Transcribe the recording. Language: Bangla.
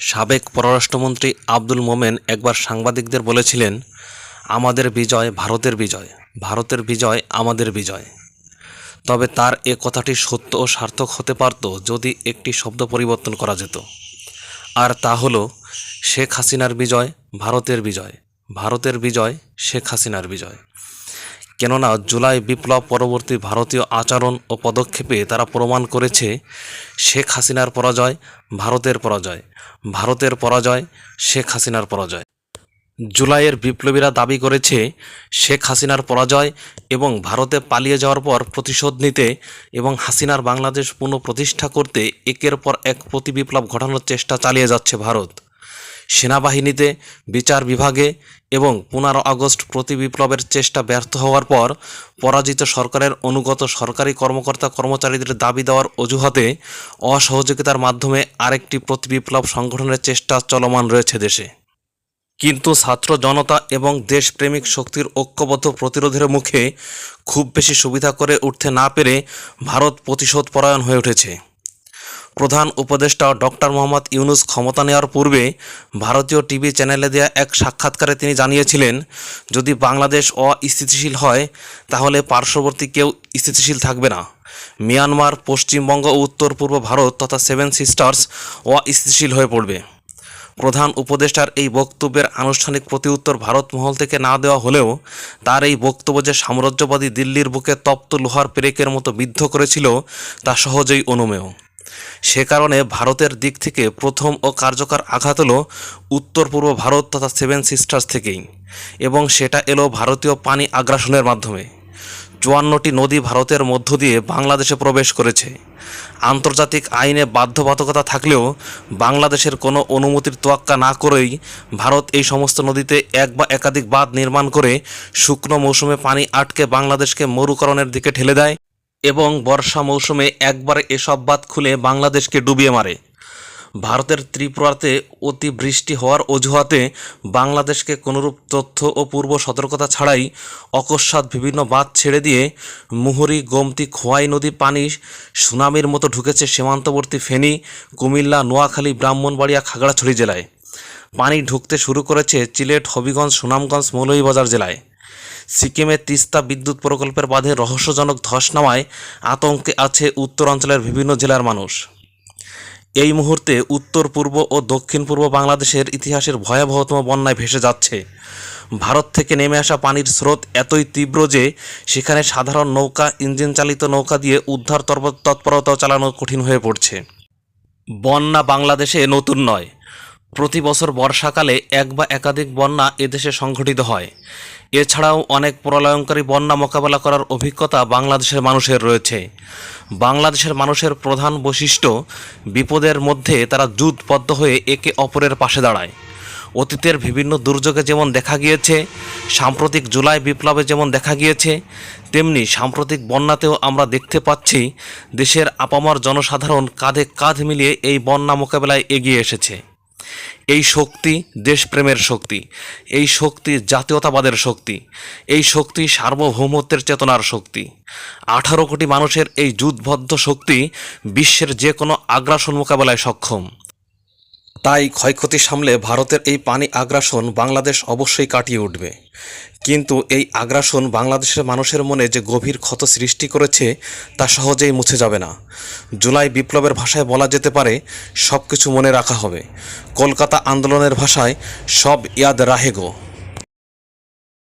সাবেক পররাষ্ট্রমন্ত্রী আব্দুল মোমেন একবার সাংবাদিকদের বলেছিলেন, আমাদের বিজয় ভারতের বিজয় ভারতের বিজয় আমাদের বিজয়। তবে তার এ কথাটি সত্য ও সার্থক হতে পারত যদি একটি শব্দ পরিবর্তন করা যেত। আর তা হল, শেখ হাসিনার বিজয় ভারতের বিজয় ভারতের বিজয় শেখ হাসিনার বিজয়। কেননা জুলাই বিপ্লব পরবর্তী ভারতীয় আচরণ ও পদক্ষেপে তারা প্রমাণ করেছে শেখ হাসিনার পরাজয়, ভারতের পরাজয় ভারতের পরাজয়, শেখ হাসিনার পরাজয়। জুলাইয়ের বিপ্লবীরা দাবি করেছে, শেখ হাসিনার পরাজয় এবং ভারতে পালিয়ে যাওয়ার পর প্রতিশোধ নিতে এবং হাসিনার বাংলাদেশ পুনঃপ্রতিষ্ঠা করতে একের পর এক প্রতিবিপ্লব ঘটানোর চেষ্টা চালিয়ে যাচ্ছে ভারত। সেনাবাহিনীতে বিচার বিভাগে এবং পনেরো আগস্ট প্রতিবিপ্লবের চেষ্টা ব্যর্থ হওয়ার পর পরাজিত সরকারের অনুগত সরকারি কর্মকর্তা কর্মচারীদের দাবি দেওয়ার অজুহাতে অসহযোগিতার মাধ্যমে আরেকটি প্রতিবিপ্লব সংগঠনের চেষ্টা চলমান রয়েছে দেশে। কিন্তু ছাত্র জনতা এবং দেশপ্রেমিক শক্তির ঐক্যবদ্ধ প্রতিরোধের মুখে খুব বেশি সুবিধা করে উঠতে না পেরে ভারত প্রতিশোধ পরায়ণ হয়ে উঠেছে। প্রধান উপদেষ্টা ডক্টর মোহাম্মদ ইউনুস ক্ষমতা নেওয়ার পূর্বে ভারতীয় টিভি চ্যানেলে দেয়া এক সাক্ষাৎকারে তিনি জানিয়েছিলেন, যদি বাংলাদেশ অস্থিতিশীল হয়, তাহলে পার্শ্ববর্তী কেউ স্থিতিশীল থাকবে না। মিয়ানমার, পশ্চিমবঙ্গ ও উত্তর পূর্ব ভারত তথা সেভেন সিস্টার্স অস্থিতিশীল হয়ে পড়বে। প্রধান উপদেষ্টার এই বক্তব্যের আনুষ্ঠানিক প্রতিউত্তর ভারত মহল থেকে না দেওয়া হলেও, তার এই বক্তব্য যে সাম্রাজ্যবাদী দিল্লির বুকে তপ্ত লোহার পেরেকের মতো বিদ্ধ করেছিল, তা সহজেই অনুমেয়। সে কারণে ভারতের দিক থেকে প্রথম ও কার্যকর আঘাত হলো উত্তর পূর্ব ভারত তথা সেভেন সিস্টার্স থেকেই। এবং সেটা এলো ভারতীয় পানি আগ্রাসনের মাধ্যমে। চুয়ান্নটি নদী ভারতের মধ্য দিয়ে বাংলাদেশে প্রবেশ করেছে। আন্তর্জাতিক আইনে বাধ্যবাধকতা থাকলেও বাংলাদেশের কোনো অনুমতির তোয়াক্কা না করেই ভারত এই সমস্ত নদীতে এক বা একাধিক বাঁধ নির্মাণ করে শুকনো মৌসুমে পানি আটকে বাংলাদেশকে মরুকরণের দিকে ঠেলে দেয়। এবং বর্ষা মৌসুমে একবার এসব বাঁধ খুলে বাংলাদেশকে ডুবিয়ে মারে। ভারতের ত্রিপুরাতে অতিবৃষ্টি হওয়ার অজুহাতে বাংলাদেশকে কোনোরূপ তথ্য ও পূর্ব সতর্কতা ছাড়াই অকস্মাৎ বিভিন্ন বাঁধ ছেড়ে দিয়ে মুহুরি, গোমতী, খোয়াই নদী পানি সুনামির মতো ঢুকেছে সীমান্তবর্তী ফেনী, কুমিল্লা, নোয়াখালী, ব্রাহ্মণবাড়িয়া, খাগড়াছড়ি জেলায়। পানি ঢুকতে শুরু করেছে চিলেট, হবিগঞ্জ, সুনামগঞ্জ, মৌলভীবাজার জেলায়। সিকিমের তিস্তা বিদ্যুৎ প্রকল্পের বাঁধে রহস্যজনক ধস নামায় আতঙ্কে আছে উত্তরাঞ্চলের বিভিন্ন জেলার মানুষ। এই মুহূর্তে উত্তর পূর্ব ও দক্ষিণ পূর্ব বাংলাদেশের ইতিহাসের ভয়াবহতম বন্যায় ভেসে যাচ্ছে। ভারত থেকে নেমে আসা পানির স্রোত এতই তীব্র যে সেখানে সাধারণ নৌকা ইঞ্জিন চালিত নৌকা দিয়ে উদ্ধার তৎপ- তৎপরতা চালানো কঠিন হয়ে পড়ছে। বন্যা বাংলাদেশে নতুন নয়। প্রতি বছর বর্ষাকালে এক বা একাধিক বন্যা এদেশে সংঘটিত হয়। এছাড়াও অনেক প্রলয়ঙ্কারী বন্যা মোকাবেলা করার অভিজ্ঞতা বাংলাদেশের মানুষের রয়েছে। বাংলাদেশের মানুষের প্রধান বৈশিষ্ট্য, বিপদের মধ্যে তারা যুদ্ধবদ্ধ হয়ে একে অপরের পাশে দাঁড়ায়। অতীতের বিভিন্ন দুর্যোগে যেমন দেখা গিয়েছে, সাম্প্রতিক জুলাই বিপ্লবে যেমন দেখা গিয়েছে, তেমনি সাম্প্রতিক বন্যাতেও আমরা দেখতে পাচ্ছি দেশের আপামর জনসাধারণ কাঁধে কাঁধ মিলিয়ে এই বন্যা মোকাবেলায় এগিয়ে এসেছে। এই শক্তি দেশপ্রেমের শক্তি, এই শক্তি জাতীয়তাবাদের শক্তি, এই শক্তি সার্বভৌমত্বের চেতনার শক্তি। আঠারো কোটি মানুষের এই যুদ্ধবদ্ধ শক্তি বিশ্বের যে কোনো আগ্রাসন মোকাবেলায় সক্ষম। তাই ক্ষয়ক্ষতি সামলে ভারতের এই পানি আগ্রাসন বাংলাদেশ অবশ্যই কাটিয়ে উঠবে। কিন্তু এই আগ্রাসন বাংলাদেশের মানুষের মনে যে গভীর ক্ষত সৃষ্টি করেছে, তা সহজেই মুছে যাবে না। জুলাই বিপ্লবের ভাষায় বলা যেতে পারে সব কিছু মনে রাখা হবে। কলকাতা আন্দোলনের ভাষায়, সব ইয়াদ রাহেগো।